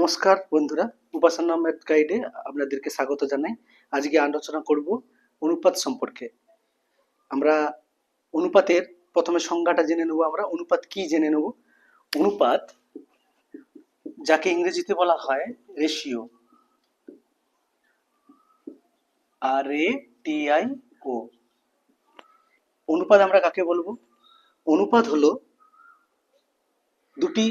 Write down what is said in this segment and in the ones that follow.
নমস্কার বন্ধুরা, উপাসনা ম্যাথ গাইডে আপনাদেরকে স্বাগত জানাই। আজকে আলোচনা করব অনুপাত সম্পর্কে। আমরা অনুপাতের প্রথমে সংজ্ঞাটা জেনে নেব, আমরা অনুপাত কি জেনে নেব? অনুপাত যাকে ইংরেজিতে বলা হয় ratio R A T I O অনুপাত আমরা কাকে বলব? অনুপাত হলো দুটি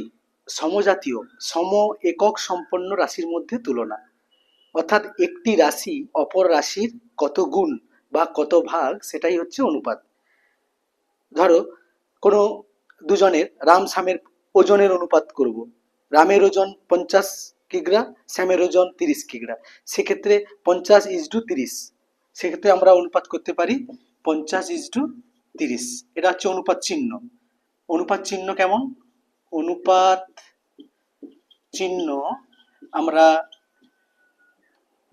সমজাতীয়, সম একক সম্পন্ন রাশির মধ্যে তুলনা। অর্থাৎ একটি রাশি অপর রাশির কত গুণ বা কত ভাগ সেটাই হচ্ছে অনুপাত। ধরো, কোনো দুজনের, রাম শ্যামের ওজনের অনুপাত করব। রামের ওজন পঞ্চাশ কিগ্রা শ্যামের ওজন তিরিশ কিগ্রা। সেক্ষেত্রে পঞ্চাশ ইজ টু তিরিশ। সেক্ষেত্রে আমরা অনুপাত করতে পারি পঞ্চাশ ইজ টু তিরিশ। এটা হচ্ছে অনুপাত চিহ্ন। অনুপাত চিহ্ন কেমন? অনুপাত চিহ্ন আমরা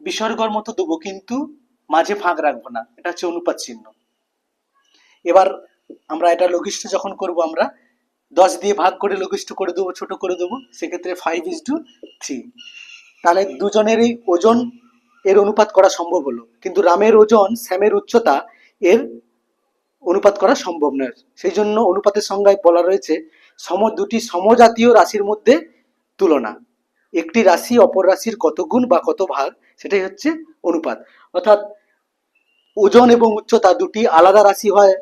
বিসর্গর মতো দেবো, কিন্তু মাঝে ফাঁক রাখব না। এটা হচ্ছে অনুপাত চিহ্ন। এবার আমরা এটা লঘিষ্ঠ যখন করব, আমরা দশ দিয়ে ভাগ করে লঘিষ্ঠ করে দেবো, ছোট করে দেবো, সেক্ষেত্রে ফাইভ ইজ টু থ্রি তাহলে দুজনেরই ওজন এর অনুপাত করা সম্ভব হলো। কিন্তু রামের ওজন শ্যামের উচ্চতা এর অনুপাত করা সম্ভব নয়। সেই জন্য অনুপাতের সংজ্ঞায় বলা রয়েছে সম, দুটি সমজাতীয় রাশির মধ্যে তুলনা। একটি রাশি অপর রাশির কত গুণ বা কত ভাগ, সেটাই হচ্ছে অনুপাত। অর্থাৎ ওজন এবং উচ্চতা দুটি আলাদা রাশি হয়,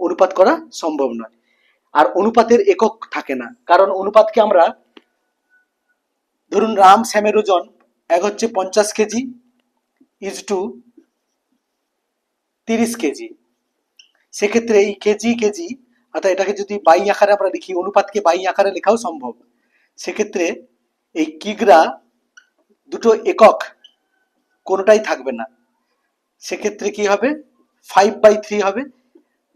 অনুপাত করা সম্ভব নয়। আর অনুপাতের একক থাকে না। কারণ অনুপাতকে আমরা, ধরুন রাম শ্যামের ওজন এক হচ্ছে পঞ্চাশ কেজি ইজ টু তিরিশ কেজি। সেক্ষেত্রে এই কেজি কেজি অর্থাৎ এটাকে যদি বাই আকারে আমরা লিখি, অনুপাতকে বাই আকারে লেখাও সম্ভব। সেক্ষেত্রে এই কিগ্রা দুটো একক কোনোটাই থাকবে না। সেক্ষেত্রে কি হবে? ফাইভ বাই থ্রি হবে,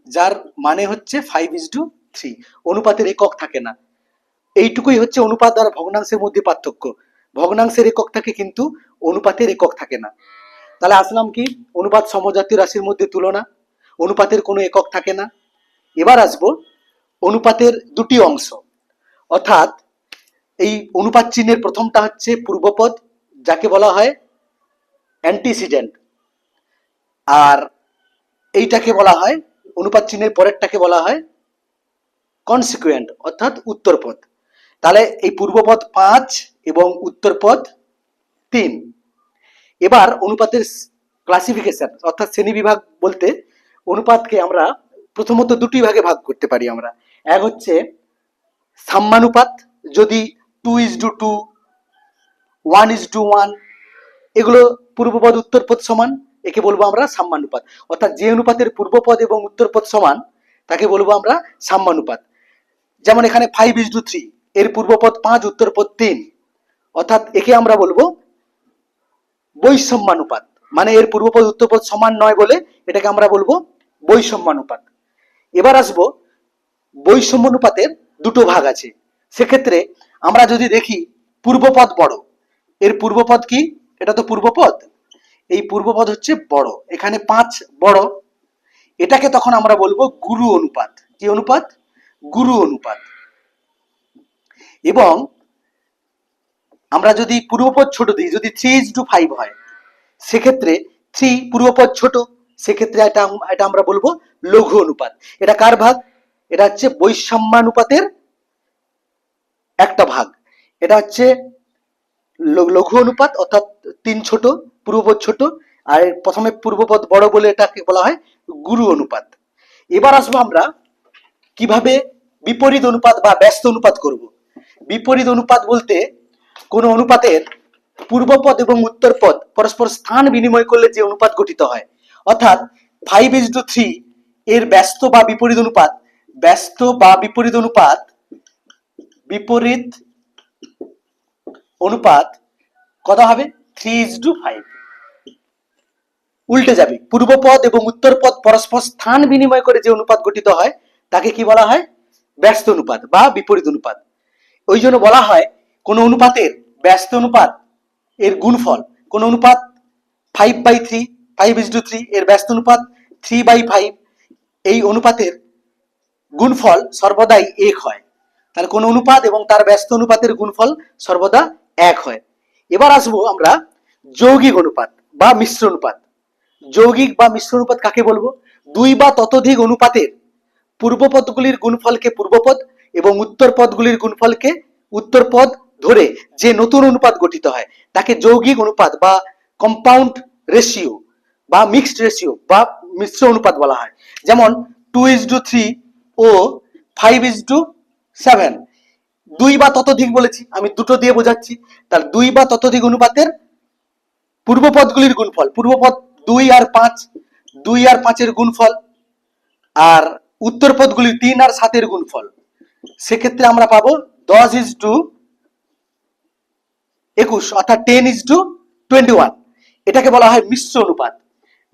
যার মানে হচ্ছে ফাইভ ইজ টু থ্রি অনুপাতের একক থাকে না। এইটুকুই হচ্ছে অনুপাত আর ভগ্নাংশের মধ্যে পার্থক্য। ভগ্নাংশের একক থাকে কিন্তু অনুপাতের একক থাকে না। তাহলে আসলাম কি? অনুপাত সমজাতীয় রাশির মধ্যে তুলনা। অনুপাতের কোনো একক থাকে না। এবার আসব অনুপাতের দুটি অংশ। অর্থাৎ এই অনুপাত চিহ্নের প্রথমটা হচ্ছে পূর্বপদ, যাকে বলা হয় অ্যান্টিসিডেন্ট আর এইটাকে বলা হয়, অনুপাত চিহ্নের পরেরটাকে বলা হয় কনসিকুয়েন্ট অর্থাৎ উত্তরপদ। তাহলে এই পূর্বপদ পাঁচ এবং উত্তরপদ তিন। এবার অনুপাতের ক্লাসিফিকেশন অর্থাৎ শ্রেণি বিভাগ বলতে অনুপাতকে আমরা প্রথমত দুটি ভাগে ভাগ করতে পারি আমরা। এক হচ্ছে সাম্যানুপাত যদি two is to two one is to one এগুলো পূর্বপদ, উত্তরপদ সমান, একে বলব আমরা সাম্যানুপাত অর্থাৎ যে অনুপাতের পূর্বপদ এবং উত্তরপদ সমান, তাকে বলব আমরা সাম্যানুপাত যেমন এখানে ফাইভ ইজ টু থ্রি এর পূর্বপদ পাঁচ, উত্তরপদ তিন। অর্থাৎ একে আমরা বলব বৈষম্যানুপাত। মানে এর পূর্বপদ, উত্তরপদ সমান নয় বলে এটাকে আমরা বলব বৈষম্যানুপাত। এবার আসব বৈষম্যানুপাতের দুটো ভাগ আছে। সেক্ষেত্রে আমরা যদি দেখি পূর্বপদ বড়, এর পূর্বপদ কি? এটা তো পূর্বপদ এই পূর্বপদ হচ্ছে বড়। এখানে পাঁচ বড়, এটাকে তখন আমরা বলব গুরু অনুপাত। কি অনুপাত? গুরু অনুপাত। এবং আমরা যদি পূর্বপদ ছোট দিই, যদি থ্রি ইজ টু ফাইভ হয়, সেক্ষেত্রে থ্রি পূর্বপদ ছোট সেক্ষেত্রে এটা এটা আমরা বলব লঘু অনুপাত। এটা কার ভাগ? এটা হচ্ছে বৈষম্যানুপাতের একটা ভাগ। এটা হচ্ছে লঘু অনুপাত, অর্থাৎ তিন ছোট, পূর্বপদ ছোট, আর প্রথমে পূর্বপদ বড় বলে এটাকে বলা হয় গুরু অনুপাত। এবার আসব আমরা কীভাবে বিপরীত অনুপাত বা ব্যস্ত অনুপাত করব। বিপরীত অনুপাত বলতে কোন অনুপাতের পূর্বপদ এবং উত্তরপদ পরস্পর স্থান বিনিময় করলে যে অনুপাত গঠিত হয় অর্থাৎ ফাইভ ইজ টু থ্রি এর ব্যস্ত বা বিপরীত অনুপাত, ব্যস্ত বা বিপরীত অনুপাত বিপরীত অনুপাত কত হবে? থ্রি ইজ টু ফাইভ উল্টে যাবে। পূর্বপদ এবং উত্তরপদ পরস্পর স্থান বিনিময় করে যে অনুপাত গঠিত হয়, তাকে কি বলা হয়? ব্যস্ত অনুপাত বা বিপরীত অনুপাত। ওই জন্য বলা হয়, কোন অনুপাতের ব্যস্ত অনুপাত এর গুণফল, কোন অনুপাত five by three five is to three এর ব্যস্ত অনুপাত থ্রি বাই ফাইভ এই অনুপাতের গুণফল সর্বদাই এক হয়। তাহলে কোন অনুপাত এবং তার ব্যস্ত অনুপাতের গুণফল সর্বদা এক হয়। এবার আসব আমরা যৌগিক অনুপাত বা মিশ্র অনুপাত। যৌগিক বা মিশ্র অনুপাত কাকে বলব? দুই বা ততোধিক অনুপাতের পূর্বপদগুলির গুণফলকে পূর্বপদ এবং উত্তর পদগুলির গুণফলকে উত্তর পদ ধরে যে নতুন অনুপাত গঠিত হয়, তাকে যৌগিক অনুপাত বা কম্পাউন্ড রেশিও বা মিক্সড রেশিও বা মিশ্র অনুপাত বলা হয়। যেমন টু ইজ টু থ্রি ও ফাইভ ইজ টু সেভেন দুই বা ততোধিক বলেছি, আমি দুটো দিয়ে বোঝাচ্ছি। তার দুই বা ততোধিক অনুপাতের পূর্বপদগুলির গুণফল, পূর্বপদ দুই আর পাঁচ, দুই আর পাঁচের গুণফল, আর উত্তর পদগুলি তিন আর সাতের গুণফল। সেক্ষেত্রে আমরা পাবো দশ ইজ টু একুশ, অর্থাৎ ten is to twenty one এটাকে বলা হয় মিশ্র অনুপাত।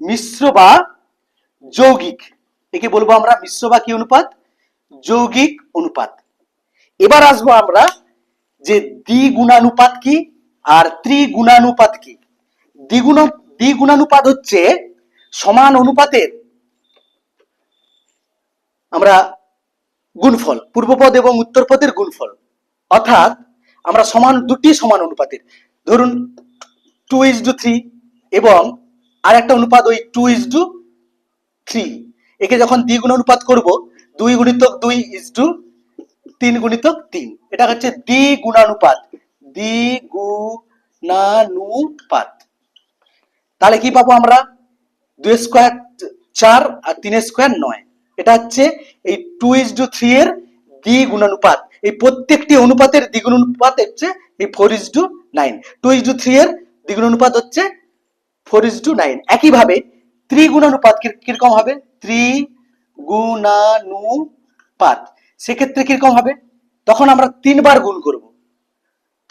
মিশ্র বা যৌগিক। একে বলব আমরা মিশ্র বা কি অনুপাত? যৌগিক অনুপাত। এবার আসব আমরা যে দ্বিগুণানুপাত কি আর ত্রিগুণানুপাত কি। দ্বিগুণ, দ্বিগুণানুপাত হচ্ছে সমান অনুপাতের আমরা গুণফল, পূর্বপদ এবং উত্তরপদের গুণফল। অর্থাৎ আমরা সমান, দুটি সমান অনুপাতের। ধরুন টু ইজ টু থ্রি এবং আর একটা অনুপাত ওই টু ইজ টু থ্রি একে যখন দ্বিগুণ অনুপাত করব, দুই গুণিতক দুই ইজ টু তিন গুণিতক তিন। এটা হচ্ছে দ্বিগুণানুপাত দ্বিগুণানুপাত তাহলে কি পাবো আমরা? দুই স্কোয়ার চার আর তিন স্কোয়ার নয়। এটা হচ্ছে এই টু ইজ টু থ্রি এর দ্বিগুণানুপাত এই প্রত্যেকটি অনুপাতের দ্বিগুণানুপাত হচ্ছে এই four is to nine two is to three এর দ্বিগুণ অনুপাত হচ্ছে ফোর ইজ টু নাইন একইভাবে ত্রিগুণানুপাত কীরকম হবে? ত্রিগুণানুপাত। সেক্ষেত্রে কীরকম হবে? তখন আমরা তিনবার গুণ করব।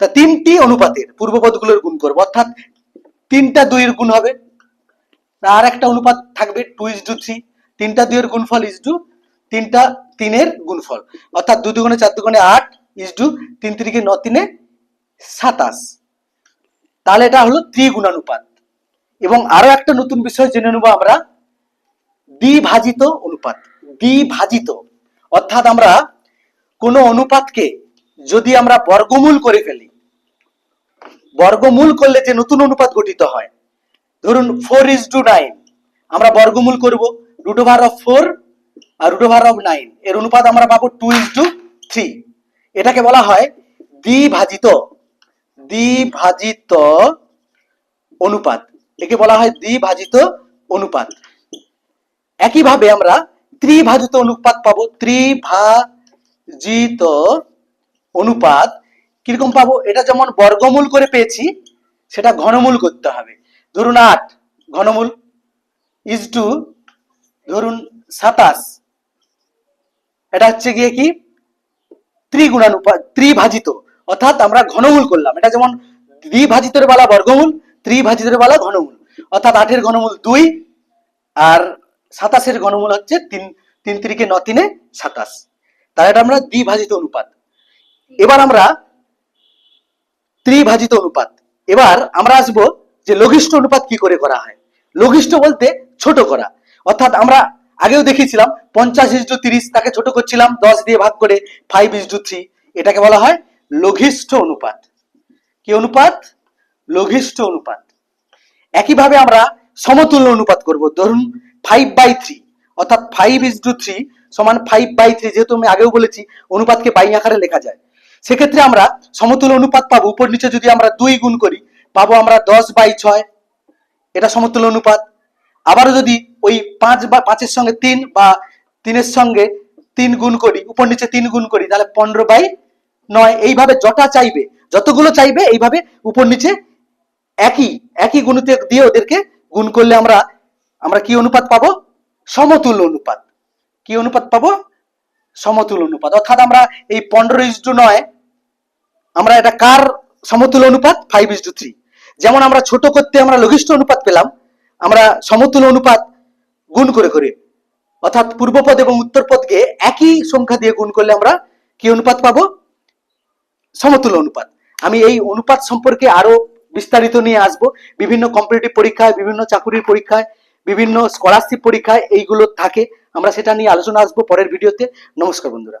তা তিনটি অনুপাতের পূর্বপদগুলোর গুণ করব। অর্থাৎ তিনটা দুইয়ের গুণ হবে। আর একটা অনুপাত থাকবে টু ইজ টু থ্রি তিনটা দুইয়ের গুণফল ইজ টু তিনটা তিনের গুণফল। অর্থাৎ দুই দুগুণে চার দুগুণে আট ইজ টু তিন তিরিকে ন তিনে সাতাশ। তাহলে এটা হলো ত্রিগুণানুপাত। এবং আরও একটা নতুন বিষয় জেনে নেব আমরা। দ্বিভাজিত অনুপাত, দ্বিভাজিত। অর্থাৎ আমরা কোনো অনুপাতকে যদি আমরা বর্গমূল করে ফেলি, বর্গমূল করলে যে নতুন অনুপাত গঠিত হয়, ধরুন ফোর ইজ টু নাইন আমরা বর্গমূল করব রুট ওভার অফ ফোর আর রুট ওভার অফ নাইন এর অনুপাত আমরা পাবো টু ইজ টু থ্রি এটাকে বলা হয় দ্বিভাজিত দ্বিভাজিত অনুপাত। একে বলা হয় দ্বিভাজিত অনুপাত। একইভাবে আমরা ত্রিভাজিত অনুপাত পাবো, ত্রিভাজিত অনুপাত। কীরকম পাবো? এটা যেমন বর্গমূল করে পেয়েছি, সেটা ঘনমূল করতে হবে। ধরুন আট, ঘনমূল ইজ টু ধরুন সাতাশ। এটা হচ্ছে গিয়ে কি? ত্রিগুণানুপাত, ত্রিভাজিত। অর্থাৎ আমরা ঘনমূল করলাম। এটা যেমন দ্বিভাজিতের বেলা বর্গমূল ত্রিভাজিতের বলা ঘনমূল। অর্থাৎ আটের ঘনমূল দুই, আর সাতাশের ঘনমূল হচ্ছে তিন তিন তিরিকে ন তিনে সাতাশ। তাহলে এটা আমরা দ্বিভাজিত অনুপাত। এবার আমরা ত্রিভাজিত অনুপাত। এবার আমরা আসব যে লঘিষ্ঠ অনুপাত কি করে করা হয়। লঘিষ্ঠ বলতে ছোট করা। অর্থাৎ আমরা আগেও দেখিয়েছিলাম, পঞ্চাশ ইস টু তিরিশ, তাকে ছোট করছিলাম, দশ দিয়ে ভাগ করে ফাইভ ইস টু থ্রি এটাকে বলা হয় লঘিষ্ঠ অনুপাত। কি অনুপাত? লঘিষ্ঠ অনুপাত। একইভাবে আমরা সমতুল্য অনুপাত করব। ধরুন ফাইভ বাই থ্রি অর্থাৎ ফাইভ ইস টু থ্রি সমান ফাইভ বাই থ্রি যেহেতু আমি আগেও বলেছি অনুপাতকে বাই আকারে লেখা যায়। সেক্ষেত্রে আমরা সমতুল্য অনুপাত পাবো, উপর নিচে যদি আমরা দুই গুণ করি, পাবো আমরা দশ বাই ছয়। এটা সমতুল্য অনুপাত। আবারও যদি ওই পাঁচ বা পাঁচের সঙ্গে তিন বা তিনের সঙ্গে তিন গুণ করি, উপর নিচে তিন গুণ করি, তাহলে পনেরো বাই নয়। এইভাবে যটা চাইবে, যতগুলো চাইবে, এইভাবে উপর নিচে একই একই গুণিতে দিয়ে ওদেরকে গুণ করলে আমরা আমরা কি অনুপাত পাবো? সমতুল্য অনুপাত। কি অনুপাত পাবো? সমতুল্য অনুপাত। অর্থাৎ আমরা এই পনেরো ইস টু নয়, আমরা এটা কার সমতুল্য অনুপাত? ফাইভ ইস টু থ্রি যেমন আমরা ছোট করতে আমরা লঘিষ্ঠ অনুপাত পেলাম, আমরা সমতুল্য অনুপাত গুণ করে করে, অর্থাৎ পূর্বপদ এবং উত্তরপদকে একই সংখ্যা দিয়ে গুণ করলে আমরা কি অনুপাত পাবো? সমতুল্য অনুপাত। আমি এই অনুপাত সম্পর্কে আরও বিস্তারিত নিয়ে আসব। বিভিন্ন কম্পিটিটিভ পরীক্ষায়, বিভিন্ন চাকুরির পরীক্ষায়, বিভিন্ন স্কলারশিপ পরীক্ষায় এইগুলো থাকে। আমরা সেটা নিয়ে আলোচনা আসব পরের ভিডিওতে নমস্কার বন্ধুরা।